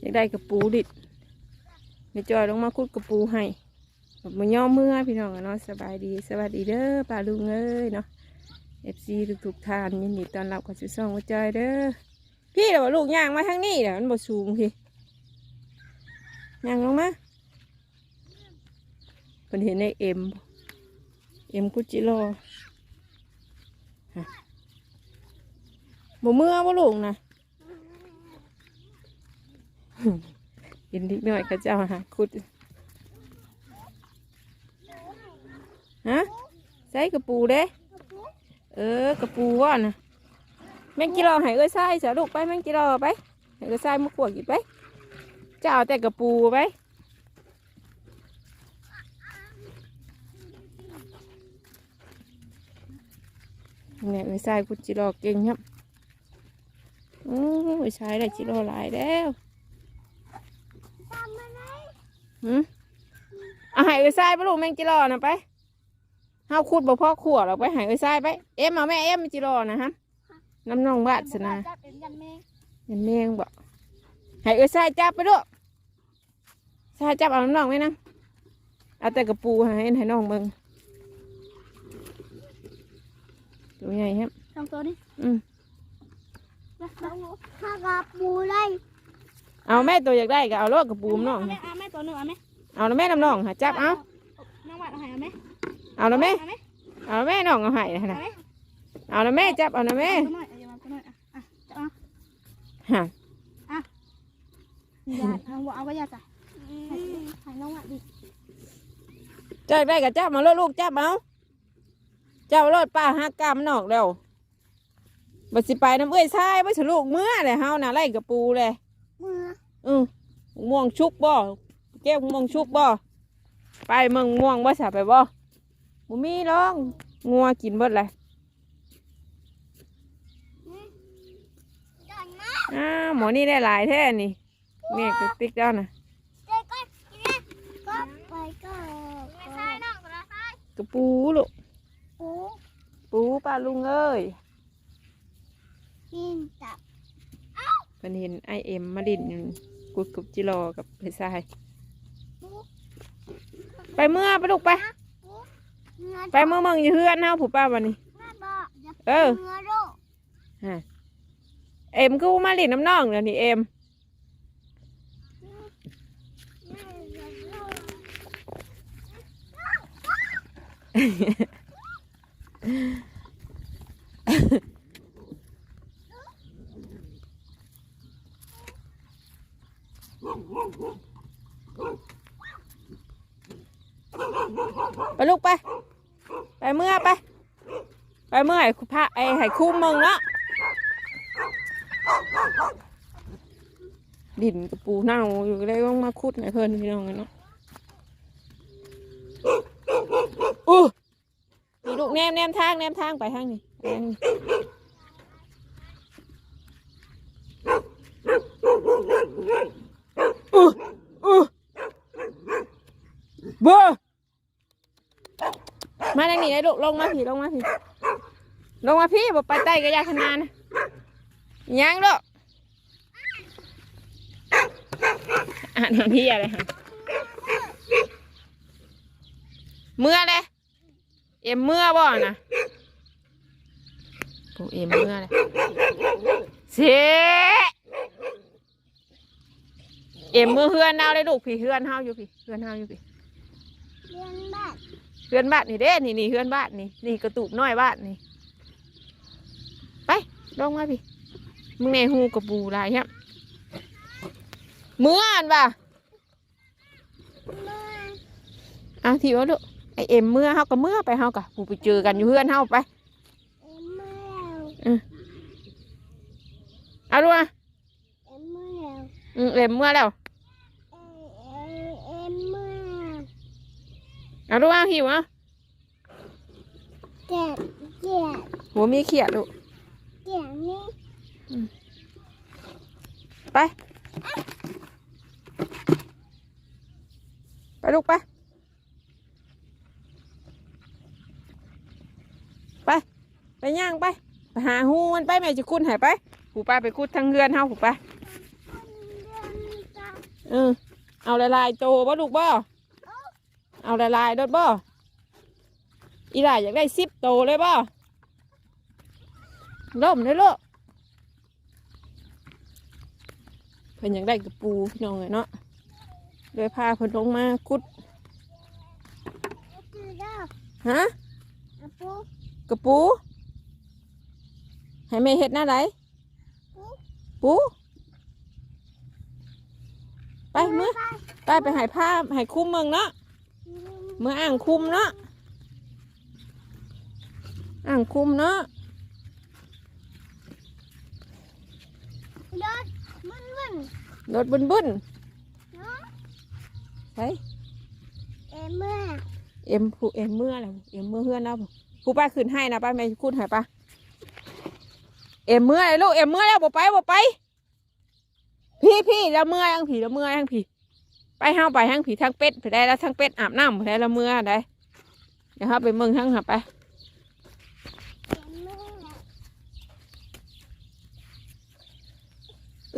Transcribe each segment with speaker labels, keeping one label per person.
Speaker 1: อยากได้กระปูดิดไม่จอยลงมาคุดกระปูให้แบบมือย่อเมื่อพี่น้องอะเนาะสบายดีสวัสดีเด้อป้าลุงเอ้ยเนาะเอฟซีทุกๆทานยินดีตอนรับเข้าสู่ช่องหัวจอยเด้อพี่เดี๋ยวลูกย่างมาทางนี้เดี๋ยวมันบ่สูงพี่ย่างลงมาเพิ่นเห็นในเอ็มเอ็มกุจิโร่ฮะบ่เมื่อบ่ลูกนะ เห็นนิดหน่อยก็จะเอาหาคุดฮะใส่กระปูเด้เออกระปูว่ะนะแมงกีรอให้เอ้ยใส่เสียลูกไปแมงกีรอไปให้เอ้ยใส่มาขวดกินไปจะเอาแต่กระปูไปเนี่ยเอ้ยใส่กุจิรอเก่งครับโอ้ยใช้ได้จิรอหลายแล้ว หืมเอาใหายไปทรายไปลูกแมงจิรอนะไปเฮาขุดบ่พ่อขวดหรอกไปใหายไปทรายไป เอ็มเอาแม่เอ็มจิรอนะฮะน้ำนองบาดสนะ
Speaker 2: จับเป็นยันแมง
Speaker 1: เห็นแมงบ่ใหายไปทรายจับไปลูกทรายจับเอาน้ำนองไว้นะเอาแต่กระปูให้ให้น้องเบิ่งตัวใหญ่ครับ
Speaker 2: สองตัวนี่
Speaker 1: อืม
Speaker 2: ข้ากับปูเลย
Speaker 1: เอาแม่ตัวอยากได้ก็เอาโลกกระปูน้อง
Speaker 2: เอาไหมเอาไหมตัวหนึ่งเอาไหม
Speaker 1: เอาแล้วแม่น้ำน้องหาจับเอา
Speaker 2: น้องวัดเอาไหเอาไหม
Speaker 1: เอาแล้วแม่
Speaker 2: เอาไหม
Speaker 1: เอาแล้วแม่น้องเอาใหายนะ
Speaker 2: เอา
Speaker 1: นะ
Speaker 2: ไหม
Speaker 1: เอาแล้วแม่จับเอาแล้วแม่
Speaker 2: ตัวน้อยเอาอย่ามาตัวน้อยอะอะจะเอา
Speaker 1: ฮะ
Speaker 2: อย่าเอาเอาก็อย่าจ้ะให้ให้น้องวัดดิ
Speaker 1: เจ้าได้กับเจ้ามาแล้วลูกเจ้าเอาเจ้ารถป้าหักกามนอกแล้วบัดสิไปน้ำเอ้ยทรายบ่ฉลูกเมื่อเลยเฮาน่ะไล่กระปูเลย
Speaker 2: มือ
Speaker 1: อือม่วงชุกบ่แก้วม่วงชุกบ่ไปเมืองม่วงบ่สาไปบ่บ่มีหรอกงัวกินเบิดเลย
Speaker 2: จันมา
Speaker 1: อ้าวหมอนี่ได้หลายแท้นี่เนี่ยติ๊กติ๊กเจ้าน่ะ
Speaker 2: เจ๊ก็กินเลยก็ไปก็ไม่ใช่น้องก็ได้
Speaker 1: กระปูลูก
Speaker 2: ปู
Speaker 1: ปูป้าลุงเอ้ย
Speaker 2: กินจับ
Speaker 1: เพิ่นเห็นไอเอ็มมาดินอยู่กุดกุบจิรอกับเพชรทราย
Speaker 2: ปู
Speaker 1: ไปเมื่อไปลูกไป
Speaker 2: ปูเนื้อ
Speaker 1: ไปเมื่อเมืองอยู่เฮือนเฮาผู้ป้าวันนี้
Speaker 2: แม่บอกอย่า
Speaker 1: เออ
Speaker 2: เนื้อโรค
Speaker 1: ฮะเอ็มก็มาเล่นน้ำน้องเดี๋ยวนี้เอ็ม
Speaker 2: แม่อย่าโรค
Speaker 1: ไปลูกไป ไปเมื่อไป ไปเมื่อไอ้พระไอ้ไห้คุ้มมึงเนาะดินกระปูเน่าอยู่เลยต้องมาคุดให้เพิ่นพี่น้องกันเนาะอู้นี่ลูกแนมแนมทางแนมทางไปทางนี้ไปทางนี้อู้อู้เบ้อมาทางนี้เลยลูกลงมาพี่ลงมาพี่ ลงมาพี่บอกไปใต้กระยาขนาดนะยังลูกอ่านพี่อะไรฮะเมื่อเลยเอ็มเมื่อบ่นะโอ้เอ็มเมื่อเลยเสียเอ็มเมื่อเฮือนเฮาเลยลูกพี่เฮือนเฮาอยู่พี่เฮือนเฮาอยู่พี่
Speaker 2: เลี้ยงบ้าน
Speaker 1: เพื่อนบ้านนี่เด้นี่นี่เพื่อนบ้านนี่นี่กระตูบน้อยบ้านนี่ไป ลงมาพี่มึงในหูกระปูลายครับเมื่อนป่ะ
Speaker 2: แม่
Speaker 1: เอาทีว่าลูกไอเอ็มเมื่อเฮากับเมื่อไปเฮากะปูไปเจอกันอยู่เพื่อนเฮาไป
Speaker 2: เอ็มแมว
Speaker 1: เอาดูนะ
Speaker 2: เอ็มแมว
Speaker 1: อืมเอ็มเมื่อแล้ว
Speaker 2: เอ็มเอ็มแมว
Speaker 1: เอาดูนะหิวอะ
Speaker 2: เจ็ดเจ็ด
Speaker 1: หัวมีเขียดลูก
Speaker 2: เจ็ดนี่
Speaker 1: ไป ไปลูกไป ไป ไปย่างไป ไปหาหูมันไปแม่จะคุ้นหายไปผูไปไปคุดทางเรือนเฮาผูไป
Speaker 2: เดือนต
Speaker 1: เออเอาละลายโตบ่ลูกบ่เอาละลายโดดบ่อีหล่าอยากได้สิบโตเลยบ่ ล่มเลยลูกเพิ่นอยากได้กระปูพี่น้องเลยเนาะเลยพาเพิ่นลงมาคุด
Speaker 2: คือเด้อ
Speaker 1: ฮะ
Speaker 2: ปู
Speaker 1: กระปู ให้แม่เฮ็ดหน้าไหน
Speaker 2: ปู
Speaker 1: ไปมือไปไปหายผ้าหายคุ้มเมืองเนาะเมื่ออ่างคุ้มเนาะอ่างคุ้มเนาะ
Speaker 2: รถมั นมัน
Speaker 1: รถบุนบุน
Speaker 2: เนาะ
Speaker 1: ไป
Speaker 2: เอ็มเมื่อ
Speaker 1: เอ็มผู้เอ็มเมื่ออะไรเอ็มเมื่อเฮือนแล้วผู้ป้าขึ้นให้นะป้าแม่คูดใหายป้าเอ็มเมื่ออะไรลูกเอ็มเมื่อแล้วบ่ไปบ่ไป พี่พี่แล้วเมื่อยังผีแล้วเมื่อยังผีไปห้าวไปทั้งผีทั้งเป็ดไปได้แล้วทั้งเป็ดอาบน้ำไปได้แล้วเมื่อได้เดี๋ยวเราไปเมืองทั้งหาไป
Speaker 2: เอ็มเมื่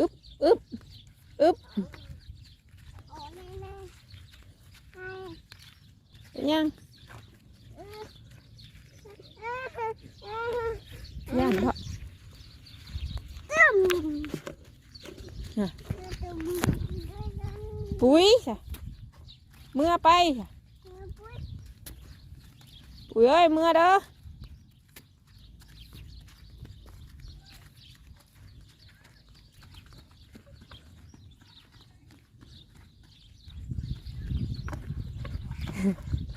Speaker 2: อ
Speaker 1: อึ๊บอึ๊บอึ๊บ
Speaker 2: โอ้แม่แม่ไอ้
Speaker 1: เป็นยังย่านเพราะปุ้ยจ้ะเมื่อไป ปุ้ยเอ้ยเมื่อเด้อ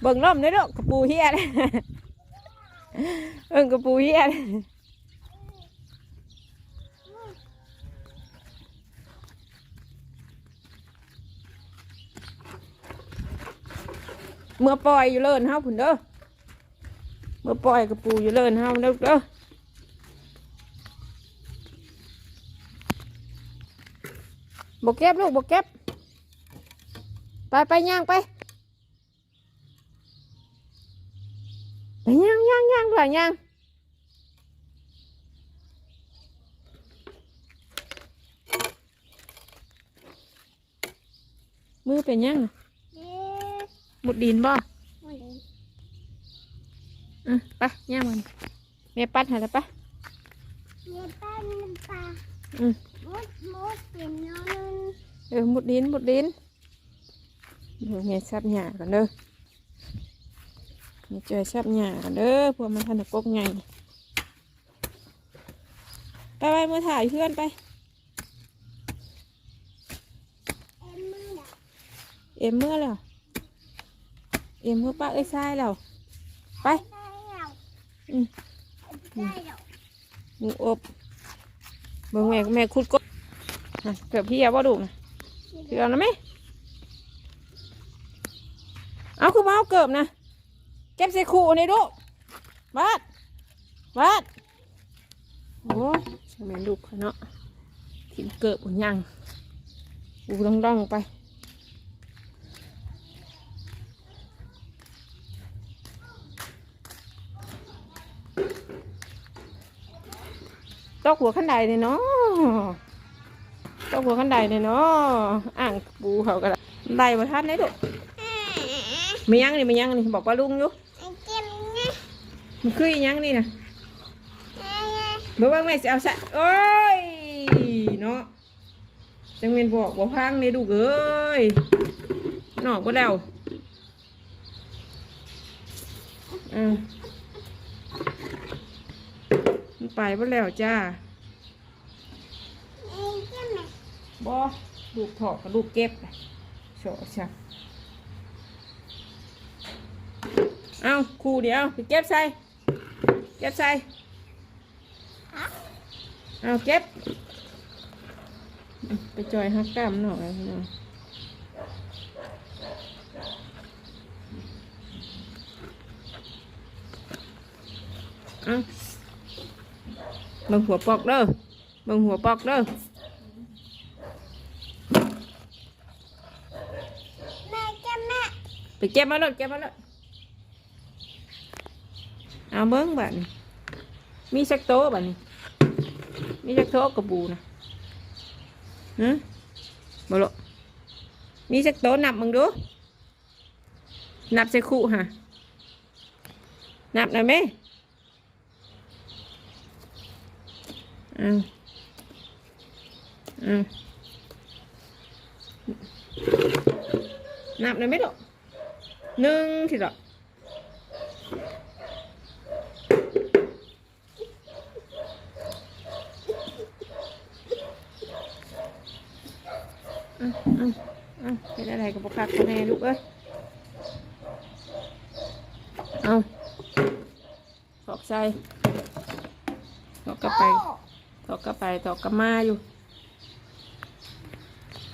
Speaker 1: เบิ่งล่มเด้อลูกกระปูเฮียเลยเอิงกระปูเฮียเลยเมื่อปล่อยอยู่เลินเฮาผุนเด้อเมื่อปล่อยกระปูอยู่เลินเฮาเด้อเด้อบกเก็บลูกบกเก็บ ไปไปย่างไปย่างย่างย่างด้วยย่างมือเป็นยังน่ะ
Speaker 2: เอ๊ะ
Speaker 1: มุดดินบ่
Speaker 2: วันนี้
Speaker 1: อะไปย่าง มันแม่ปัดให้แล้วปะ
Speaker 2: เย็บป้าน้ำปลา
Speaker 1: อืม
Speaker 2: มดมดเป็นนอน
Speaker 1: เออมุดดินมุดดินเดี๋ยวแม่ซับหญ้ากันเด้อแม่จอยาเด้อพวกมันทันตะกกไงไปไปมือถ่ายเพื่อนไป
Speaker 2: เอ็ม
Speaker 1: เมื่อแล้วเอ็มเมื่อป้าเอ้ยทรายแล้วไปอืมหมูอบเบิ่งแม่แม่คุดกบอะเกือบพี่เอาบ่ดูนะเกือบนะแม่เอาคือมาเอาเกือบนะ เก็บใส่ขู่นี่ดูบาดบาดโอ้ช่างแม่นลูกเขาเนาะทิมเกือบอุ่นยังอูดองดองๆไปตอกหัวขั้นใดเลยเนาะตอกหัวขั้นใดเลยเนาะอ่างปูเขาก็ได้ได้มาทันได้ดูไม่ยังนี่ไม่ยังนี่บอกว่าลุงอยู่ มันคืออีหยังนี่นะ
Speaker 2: ไอ้ไอ้
Speaker 1: เมื่อว่างแม่สิเอาส่โอ้ยเนาะจังเวียนบอกบอกพังนี่ดูกเอ้ยนอกก็แล้วอืมมันไปบ่แล้วจ้า
Speaker 2: บ
Speaker 1: อลูกถอกกับลูกเก็บโฉช่าเอาครูเดียวไปเก็บใส่ ก็บใส่เอาเก็บอืมไปจอยฮักกล้ามหน่อยพี่น้องเอาเบังหัวปอกเด้อเบังหัวปอกเด้อ
Speaker 2: แม่เจ็บแม่
Speaker 1: ไปเก็บมาเลยเก็บมาเลย เอาเบิ้งบัดนี้มีสักโต๊ะบัดนี้ มีสักโต๊ะกระบูนะฮะบ่ลมีสักโต๊ะนับมึงดู นับใส่คู่ฮะนับหน่อยไหมอาเอานับหน่อยไหมลูกหนึ่งทีละเอา อาเอาเป็นอะไรกับพวกคักคะแนนลูกเอ้ยเอาถอกใส่ถอกกลับไปถอกกลับไปถอกกลับมาอยู่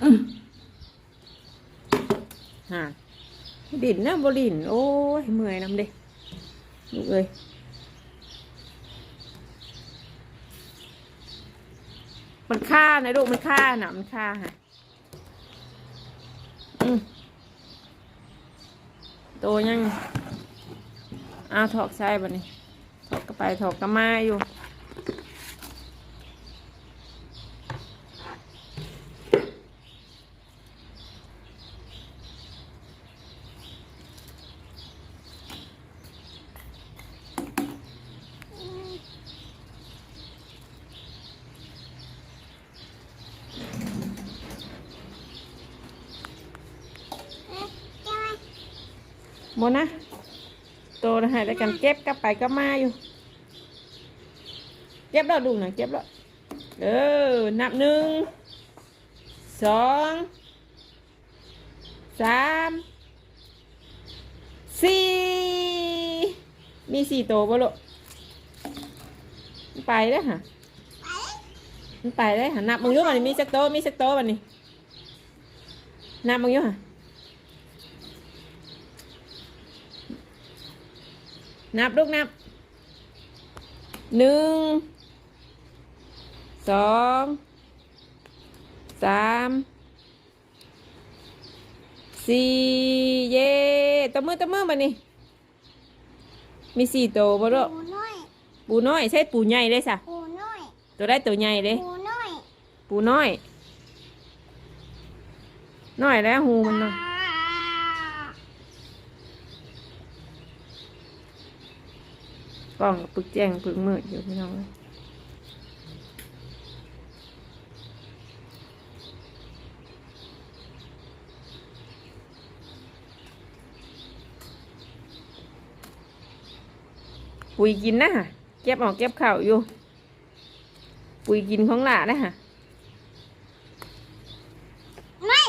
Speaker 1: อื้อฮะดินนะบดินโอ้ยเมื่อยน้ำเด็ลูกเอ้ยมันฆ่านะลูกมันฆ่านะมันฆ่าฮะอืม โตยังอ้าถอกใส่บันนี้ถอกกระไปถอกกระมาอยู่ หมนะโตนะฮะแล้วกันเก็บกลับไปก็มาอยู่ เก็บแล้วดูหน่อยเก็บแล้วเออนับหนึ่งสองสามสี่มีสี่โตบ่ลูกไปแล้วฮะมันไปแล้วฮะนับมึงอยู่มันมีสักโตมีสักโตมันนี่นับมึงอยู่ฮะ นับลูกนับหนึ่งสองสามสี่เย่ตบมือตบมือมานี่มีสี่ตัวบ่ลูก
Speaker 2: ปูน้อย
Speaker 1: ปูน้อยใช่ปูใหญ่เลยสะ
Speaker 2: ปูน้อย
Speaker 1: ตัวได้ตัวใหญ่เลย
Speaker 2: ปูน้อย
Speaker 1: ปูน้อยน้อยแล้วหูมันเนาะ กล้องปึกแจ้งปึกมืดอยู่พี่น้องปุ๋ยกินนะฮะเก็บออกเก็บเข่าวอยู่ ปุ๋ยกินของหลานะฮะ
Speaker 2: ไม่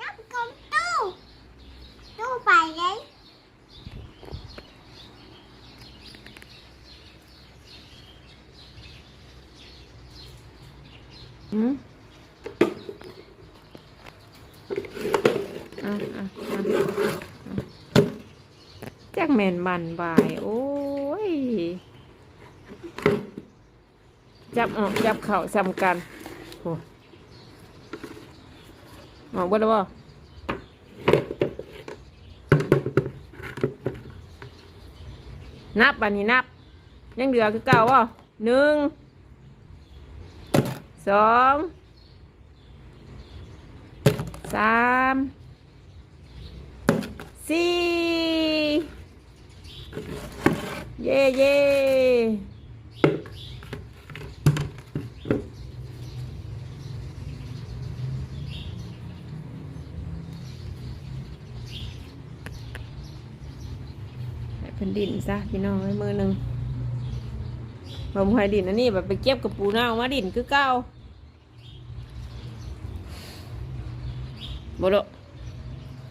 Speaker 2: รับกลมตู้ตู้ไปเลย
Speaker 1: อืมอะอะอะจักแมนมันบาย โอ้ย จับออกจับเข่าซ้ำกันโอ้ออกบ่ได้บ่นับอันนี้นับ ยังเหลือคือเก่าบ่หนึ่ง สองสามสี่เย่เย่ให้เป็นดินซะพี่น้องไว้มือหนึ่งผมหอยดินอันนี้แบบไปเก็บกับปูเน่ามาดินคือเก้า บ่ด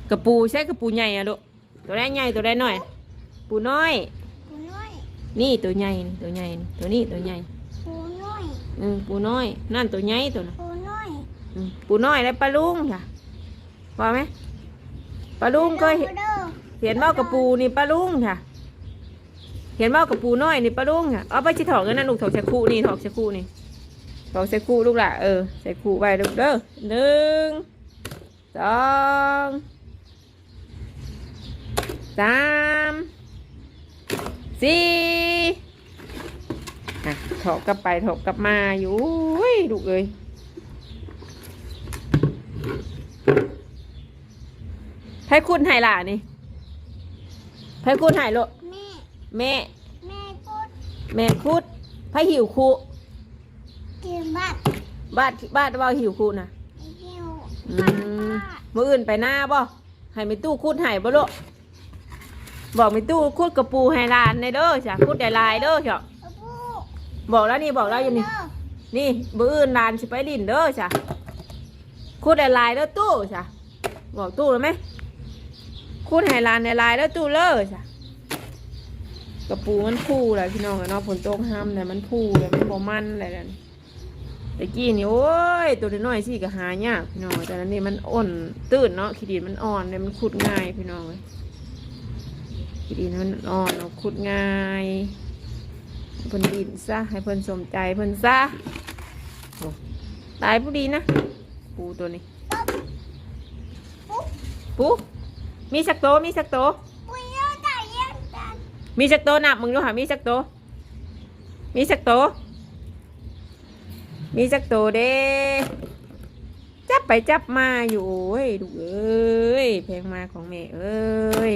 Speaker 1: กระปูใช่กระปูใหญ่อะลูกตัวได้ใหญ่ตัวได้น้อย ปูน้อย
Speaker 2: ปูน้อย
Speaker 1: นี่ตัวใหญ่นี่ตัวใหญ่นี่ตัวนี้ตัวใหญ่
Speaker 2: ปูน้อย
Speaker 1: อืมปูน้อย นั่นตัวใหญ่ตัวน่ะ
Speaker 2: ปูน้อย
Speaker 1: อืมปูน้อยและปลาลุงค่ะว่าไหมปลาลุงก็เห็น
Speaker 2: เด้อ
Speaker 1: เห็นว่ากระปูนี่ปลาลุงค่ะ เห็นว่ากระปูน้อยนี่ปลาลุงค่ะเอาไปชิถอกกันนะลูกถอกใส่คู่นี่ถอกใส่คู่นี่ถอกใส่คู่ลูกละเออใส่คู่ไปลูกเด้อหนึ่ง สองสามสี่อะถอกกลับไปถอกกลับมาอยู่อุ้ยลูกเอ้ยให้คุณให้ล่ะนี่ให้คุณให้โล
Speaker 2: แม่
Speaker 1: แม่
Speaker 2: แม่พูด
Speaker 1: แม่คุดให้หิวคู
Speaker 2: กินบัตร
Speaker 1: บ้านบ้านว่าหิวคูนะ
Speaker 2: ไอ้เหี้ยว
Speaker 1: อื
Speaker 2: บัตร
Speaker 1: ม
Speaker 2: ป้า
Speaker 1: มื่ออื่นไปหน้าบ่ให้ไม่ตู้คุดให้บ่โลบอกไม่ตู้คุดกระปูให้หลานในเด้อจ้ะคุดได้หลายเด้อจ้ะ
Speaker 2: เอาพูด
Speaker 1: บอกแล้วนี่บอกแล้วอยู่นี่
Speaker 2: เด้อ
Speaker 1: นี่มื้ออื่นหลานสิไปดินเด้อจ้ะคุดได้หลายเด้อตู้จ้ะบอกตู้เลยไหมคุดให้หลานได้หลายเด้อตู้เลยจ้ะกระปูมันพูเลยพี่น้องอะเนาะฝนตกห้ามแต่มันพูเลยมันบ่มันอะไรนั่น ตะกี้นี่โอ้ยตัวน้อยๆสิก็หายากพี่น้องแต่นั้นนี่มันอ่อนตื้นเนาะขี้ดินมันอ่อนเลยมันขุดง่ายพี่น้องเลยขี้ดินมันอ่อนเนาะขุดง่ายเพิ่นดินซะให้เพิ่นสมใจเพิ่นซะโอ้ตายผู้ดีนะปูตัวนี้
Speaker 2: ปุ๊บ
Speaker 1: ปูมีสักโตมีสักโต
Speaker 2: ปุ้ยเยอะใจเย็นจัน
Speaker 1: มีสักโตนับมึงดูหามีสักโตมีสักโต มีสักโตเด้จับไปจับมาอยู่โอ้ยดูกเอ้ยเพลงมาของแม่เอ้ย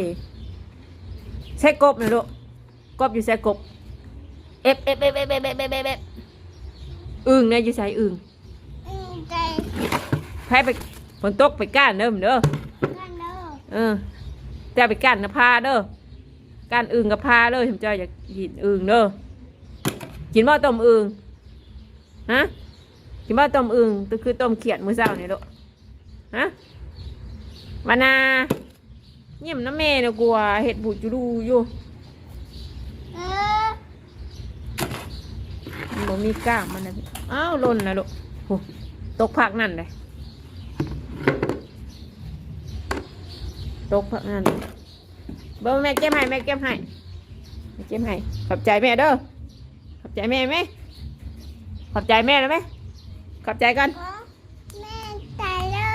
Speaker 1: ใช่กบนะลูกกบอยู่ใส่กบเอฟเอฟเอฟเอฟเอฟเอฟเอฟเอฟเอฟอึ่งเนี่ยอยู่ใส่อึ่ง
Speaker 2: อืมใจ
Speaker 1: ใครไปฝนตกไปก้านเด้อมเด้อ
Speaker 2: กันเด้อ
Speaker 1: เออจะไปก้านนะพาเด้อก้านอึ่งกับพาเด้อฉันจะอยากกินอึ่งเด้อกินบ่ต้มอึ่ง ฮะกินบ่ต้มอึ่งตัวคือต้มเขียดมื้อเช้านี่ลูกฮะมานาเยี่ยมน้ำแม่เด้อกลัวเห็ดบูดอยู่ดูอยู่มันบ่มีกล้ามมันนะอ้าวล่นนะลูกโหตกผักนั่นเลยตกผักนั่นเบ่แม่เก็บให้แม่เก็บให้แม่เก็บให้ขอบใจแม่เด้อขอบใจแม่ไหม ขอบใจแม่แล้วไหมขอบใจกัน
Speaker 2: ขอแม่ใจเด้อ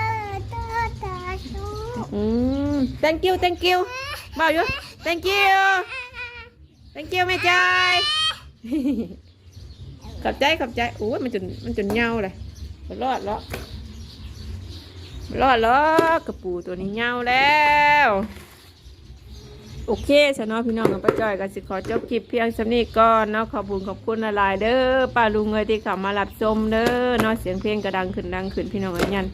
Speaker 2: ตัวตาชู
Speaker 1: อืม thank you thank you บ่าวอยู่ thank you thank you แม่จอยขอบใจขอบใจโอ้ยมันจนมันจนเหงาเลยมันรอดแล้วมันรอดแล้วกระปูตัวนี้เหงาแล้ว โอเคสนอพี่น้องกับป้าจอยก็สิขอจบคลิปเพียงสำนีก่อนเนาะขอบคุณขอบคุณหลายเด้อป้าลุงเงยที่เขับมารับชมเด้อเนาะเสียงเพลงกระดังขึ้นดังขึ้นพี่น้องเอ้ยยัน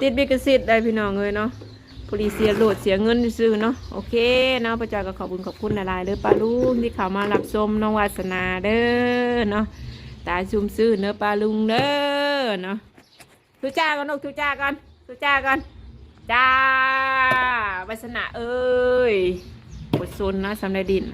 Speaker 1: ติดบิกซิตได้พี่น้องเอ้ยเนาะพลีเสียโหลดเสียเงินซื้อเนาะโอเคเนาะป้าจอยก็ขอบคุณขอบคุณหลายเด้อป้าลุงที่เขับมารับชมน้องวาสนาเด้อเนาะตาซุ่มซื่อเนื้อปลาลุงเด้อเนาะทุจ้ากันลูกทุจ้ากันทุจ้ากันจ้าวัสนาเอ้ย ดซุนนะสำเร็จดิน